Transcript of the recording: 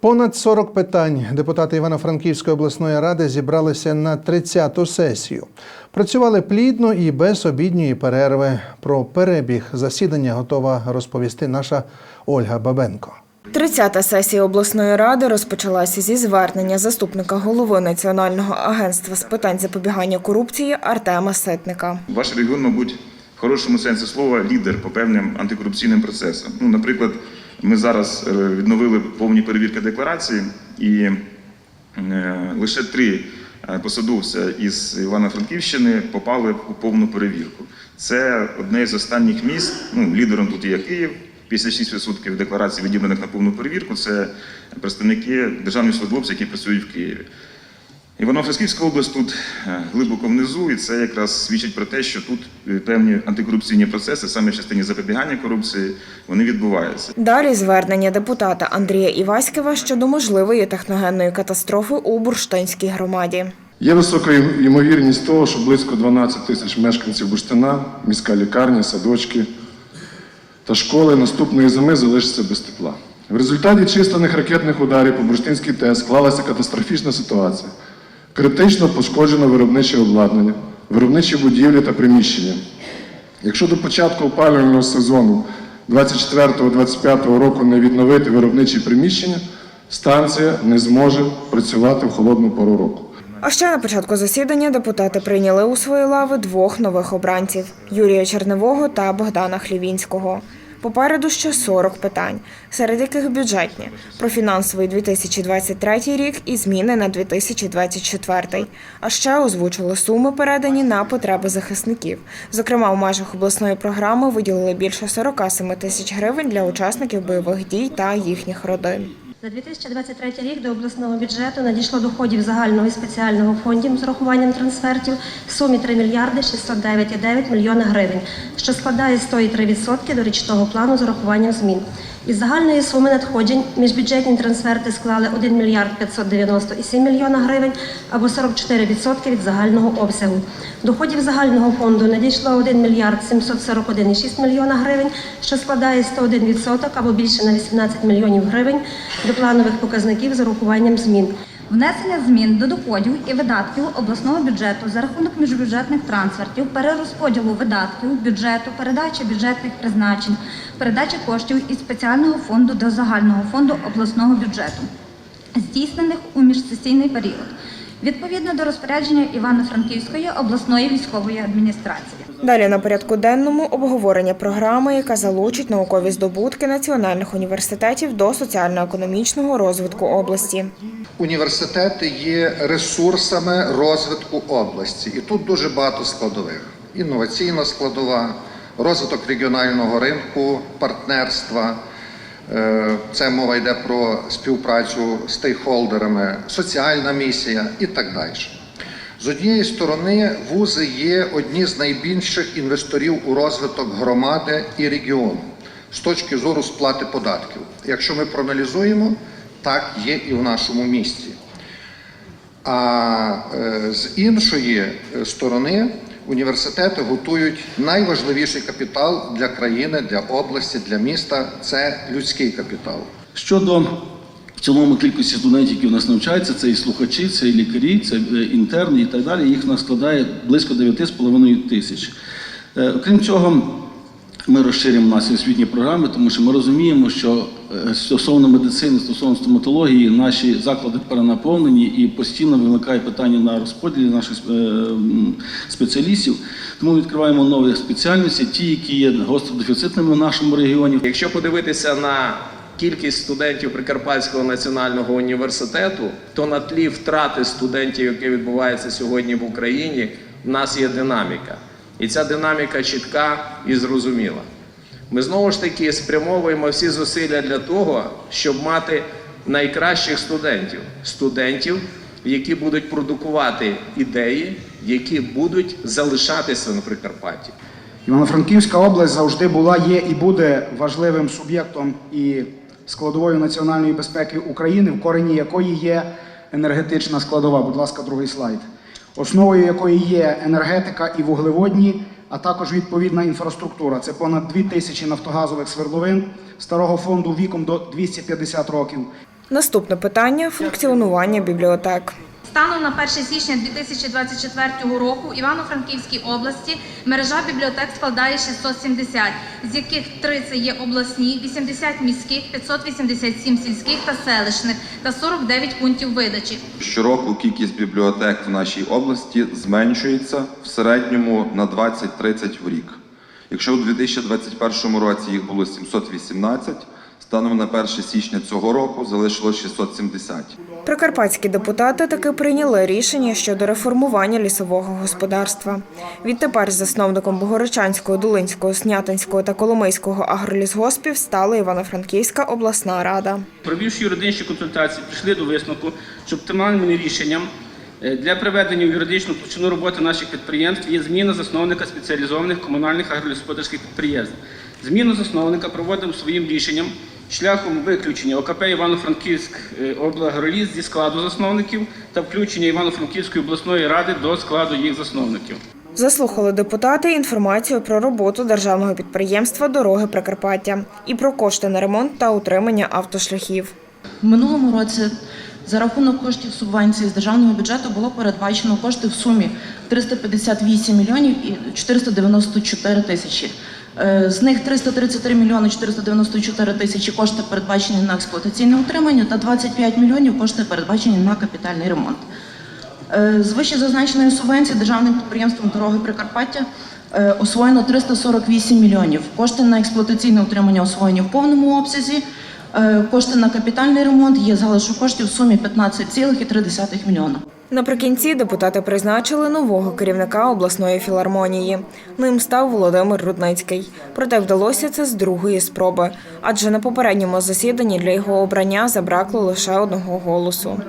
Понад 40 питань депутати Івано-Франківської обласної ради зібралися на 30-ту сесію. Працювали плідно і без обідньої перерви. Про перебіг засідання готова розповісти наша Ольга Бабенко. 30-та сесія обласної ради розпочалася зі звернення заступника голови Національного агентства з питань запобігання корупції Артема Ситника. Ваш регіон, мабуть, в хорошому сенсі слова лідер по певним антикорупційним процесам. Ну, наприклад, ми зараз е, відновили повні перевірки декларації, і е, лише три е, посадовця із Івано-Франківщини попали у повну перевірку. Це одне з останніх міст. Ну, лідером тут є Київ. 56% декларацій, відібраних на повну перевірку, це представники державних службовців, які працюють в Києві. Івано-Франківська область тут е, глибоко внизу, і це якраз свідчить про те, що тут е, певні антикорупційні процеси, саме в частині запобігання корупції, вони відбуваються. Далі звернення депутата Андрія Іваськіва щодо можливої техногенної катастрофи у Бурштинській громаді. Є висока ймовірність того, що близько 12 тисяч мешканців Бурштина, міська лікарня, садочки та школи наступної зими залишаться без тепла. В результаті численних ракетних ударів по Бурштинській ТЕС склалася катастрофічна ситуація. Критично пошкоджено виробниче обладнання, виробничі будівлі та приміщення. Якщо до початку опалювального сезону 24-25 року не відновити виробничі приміщення, станція не зможе працювати в холодну пору року. А ще на початку засідання депутати прийняли у свої лави двох нових обранців Юрія Черневого та Богдана Хлівінського. Попереду ще 40 питань, серед яких бюджетні про фінансовий 2023 рік і зміни на 2024. А ще озвучили суми, передані на потреби захисників. Зокрема, у межах обласної програми виділили більше 47 тисяч гривень для учасників бойових дій та їхніх родин. За 2023 рік до обласного бюджету надійшло доходів загального і спеціального фондів з урахуванням трансфертів в сумі 3 мільярди 609,9 мільйона гривень, що складає 103% до річного плану з урахуванням змін. Із загальної суми надходжень міжбюджетні трансферти склали 1 мільярд 597 мільйона гривень або 44% від загального обсягу. Доходів загального фонду надійшло 1 мільярд 741,6 мільйона гривень, що складає 101% або більше на 18 мільйонів гривень до планових показників з урахуванням змін. Внесення змін до доходів і видатків обласного бюджету за рахунок міжбюджетних трансфертів, перерозподілу видатків бюджету, передачі бюджетних призначень, передачі коштів із спеціального фонду до загального фонду обласного бюджету, здійснених у міжсесійний період, відповідно до розпорядження Івано-Франківської обласної військової адміністрації. Далі на порядку денному обговорення програми, яка залучить наукові здобутки національних університетів до соціально-економічного розвитку області. Університети є ресурсами розвитку області, і тут дуже багато складових: інноваційна складова, розвиток регіонального ринку, партнерства. Е, Це мова йде про співпрацю з стейкхолдерами, соціальна місія і так далі. З однієї сторони, вузи є одні з найбільших інвесторів у розвиток громади і регіону з точки зору сплати податків. Якщо ми проаналізуємо, так є і в нашому місті. А е, з іншої е, сторони, університети готують найважливіший капітал для країни, для області, для міста це людський капітал. Щодо в цілому кількості студентів, які в нас навчаються, це і слухачі, це і лікарі, це е, інтерни і так далі. Їх нас складає близько 9,5 тисяч. Е, Окрім цього, ми розширюємо наші освітні програми, тому що ми розуміємо, що е, стосовно медицини, стосовно стоматології, наші заклади перенаповнені і постійно виникає питання на розподілі наших е, спеціалістів. Тому відкриваємо нові спеціальності, ті, які є гостродефіцитними в нашому регіоні. Якщо подивитися на кількість студентів Прикарпатського національного університету, то на тлі втрати студентів, які відбуваються сьогодні в Україні, в нас є динаміка. І ця динаміка чітка і зрозуміла. Ми знову ж таки спрямовуємо всі зусилля для того, щоб мати найкращих студентів, студентів, які будуть продукувати ідеї, які будуть залишатися на Прикарпатті. Івано-Франківська область завжди була, є і буде важливим суб'єктом і складовою національної безпеки України, в корені якої є енергетична складова. Будь ласка, другий слайд. Основою якої є енергетика і вуглеводні, а також відповідна інфраструктура. Це понад 2 тисячі нафтогазових свердловин старого фонду віком до 250 років. Наступне питання функціонування бібліотек. Станом на 1 січня 2024 року в Івано-Франківській області мережа бібліотек складає 670, з яких 30 є обласні, 80 міських, 587 сільських та селищних та 49 пунктів видачі. Щороку кількість бібліотек в нашій області зменшується в середньому на 20-30 в рік. Якщо у 2021 році їх було 718, станом на 1 січня цього року залишилось 670. Прикарпатські депутати таки прийняли рішення щодо реформування лісового господарства. Відтепер засновником Богородчанського, Долинського, Снятинського та Коломийського агролісгоспів стала Івано-Франківська обласна рада. Провівши юридичні консультації, прийшли до висновку, що оптимальним рішенням е, для приведення в юридичну площину роботи наших підприємств є зміна засновника спеціалізованих комунальних агролісгосподарських підприємств. Зміну засновника проводимо своїм рішенням шляхом виключення ОКП Івано-Франківськ е, зі складу засновників та включення Івано-Франківської обласної ради до складу їх засновників. Заслухали депутати інформацію про роботу державного підприємства Дороги Прикарпаття і про кошти на ремонт та утримання автошляхів. В минулому році за рахунок коштів субвенції з державного бюджету було передбачено кошти в сумі 358 мільйонів і 494 тисячі. Е, З них 333 мільйони 494 тисячі кошти передбачені на експлуатаційне утримання та 25 мільйонів кошти передбачені на капітальний ремонт. Е, З вище зазначеної субвенції державним підприємством дороги Прикарпаття е, освоєно 348 мільйонів. Кошти на експлуатаційне утримання освоєні в повному обсязі. Кошти на капітальний ремонт є залишок коштів в сумі 15,3 мільйона. Наприкінці депутати призначили нового керівника обласної філармонії. Ним став Володимир Рудницький. Проте вдалося це з другої спроби, адже на попередньому засіданні для його обрання забракло лише одного голосу.